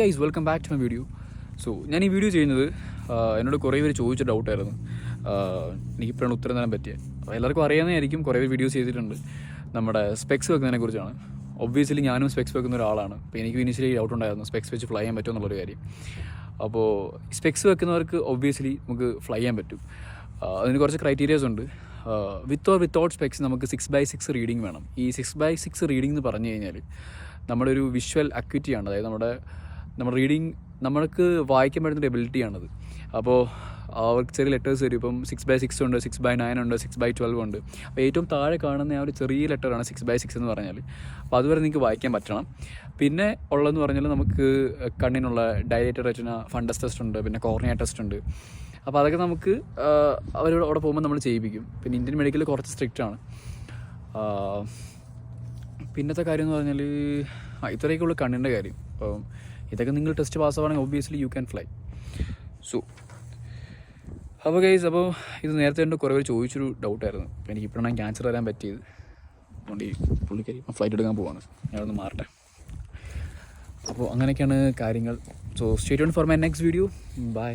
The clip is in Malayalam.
Guys welcome back to my video so ഞാൻ ഈ വീഡിയോ ചെയ്യുന്നത് എന്നോട് കുറേ പേര് ചോദിച്ച ഡൗട്ടായിരുന്നു എനിക്കിപ്പോഴാണ് ഉത്തരം തരാൻ പറ്റിയത്. അപ്പോൾ എല്ലാവർക്കും അറിയാവുന്നതായിരിക്കും കുറേ പേര് വീഡിയോസ് ചെയ്തിട്ടുണ്ട്. നമ്മുടെ സ്പെക്സ് വെക്കുന്നതിനെ കുറിച്ചാണ്. ഒബ്വിയസ്ലി ഞാനും സ്പെക്സ് വെക്കുന്ന ഒരാളാണ്. അപ്പോൾ എനിക്ക് ഇനിഷ്യലി ഡൗട്ട് ഉണ്ടായിരുന്നു സ്പെക്സ് വെച്ച് ഫ്ലൈ ചെയ്യാൻ പറ്റുമോ എന്നുള്ളൊരു കാര്യം. അപ്പോൾ സ്പെക്സ് വെക്കുന്നവർക്ക് ഒബ്വിയസ്ലി നമുക്ക് ഫ്ലൈ ചെയ്യാൻ പറ്റും. അതിന് കുറച്ച് ക്രൈറ്റീരിയാസ് ഉണ്ട്. വിത്ത് ഓർ വിത്തൗട്ട് സ്പെക്സ് നമുക്ക് സിക്സ് ബൈ സിക്സ് റീഡിങ് വേണം. ഈ സിക്സ് ബൈ സിക്സ് റീഡിംഗ് എന്ന് പറഞ്ഞു കഴിഞ്ഞാൽ നമ്മുടെ ഒരു വിഷ്വൽ അക്വിറ്റിയാണ് അതായത് നമ്മുടെ നമ്മുടെ റീഡിങ് നമ്മൾക്ക് വായിക്കാൻ പറ്റുന്ന ഒരു എബിലിറ്റിയാണത് അപ്പോൾ അവർക്ക് ചെറിയ ലെറ്റേഴ്സ് വരും. ഇപ്പം സിക്സ് ബൈ സിക്സ് ഉണ്ട് സിക്സ് ബൈ നയൻ ഉണ്ട് സിക്സ് ബൈ ട്വൽവ് ഉണ്ട്. അപ്പോൾ ഏറ്റവും താഴെ കാണുന്ന ആ ഒരു ചെറിയ ലെറ്ററാണ് സിക്സ് ബൈ സിക്സ് എന്ന് പറഞ്ഞാൽ അപ്പോൾ അതുവരെ നിങ്ങൾക്ക് വായിക്കാൻ പറ്റണം. പിന്നെ ഉള്ളതെന്ന് പറഞ്ഞാൽ നമുക്ക് കണ്ണിനുള്ള ഡയലേറ്റർ റെറ്റിന ഫണ്ടസ് ടെസ്റ്റ് ഉണ്ട് പിന്നെ കോർണിയ ടെസ്റ്റ് ഉണ്ട്. അപ്പോൾ അതൊക്കെ നമുക്ക് അവരോട് അവിടെ പോകുമ്പോൾ നമ്മൾ ചെയ്യിപ്പിക്കും. പിന്നെ ഇന്ത്യൻ മെഡിക്കൽ കുറച്ച് സ്ട്രിക്റ്റ് ആണ്. പിന്നത്തെ കാര്യം എന്ന് പറഞ്ഞാൽ ഇത്രയൊക്കെയുള്ള കണ്ണിന്റെ കാര്യം. അപ്പം ഇതൊക്കെ നിങ്ങൾ test പാസ്സാവുകയാണെങ്കിൽ obviously you can fly so അപ്പോൾ ഗൈസ് അപ്പോൾ ഇത് നേരത്തെ എന്റെ കുറേ പേര് ചോദിച്ചൊരു ഡൗട്ടായിരുന്നു എനിക്ക് ഇപ്പോഴാണ് ക്യാൻസർ വരാൻ പറ്റിയത്. അതുകൊണ്ട് ഈ പുള്ളിക്കാരി ഫ്ലൈറ്റ് എടുക്കാൻ പോവാണ്. ഞാനൊന്ന് മാറട്ടെ. അപ്പോൾ അങ്ങനെയൊക്കെയാണ് കാര്യങ്ങൾ. So state for my next video bye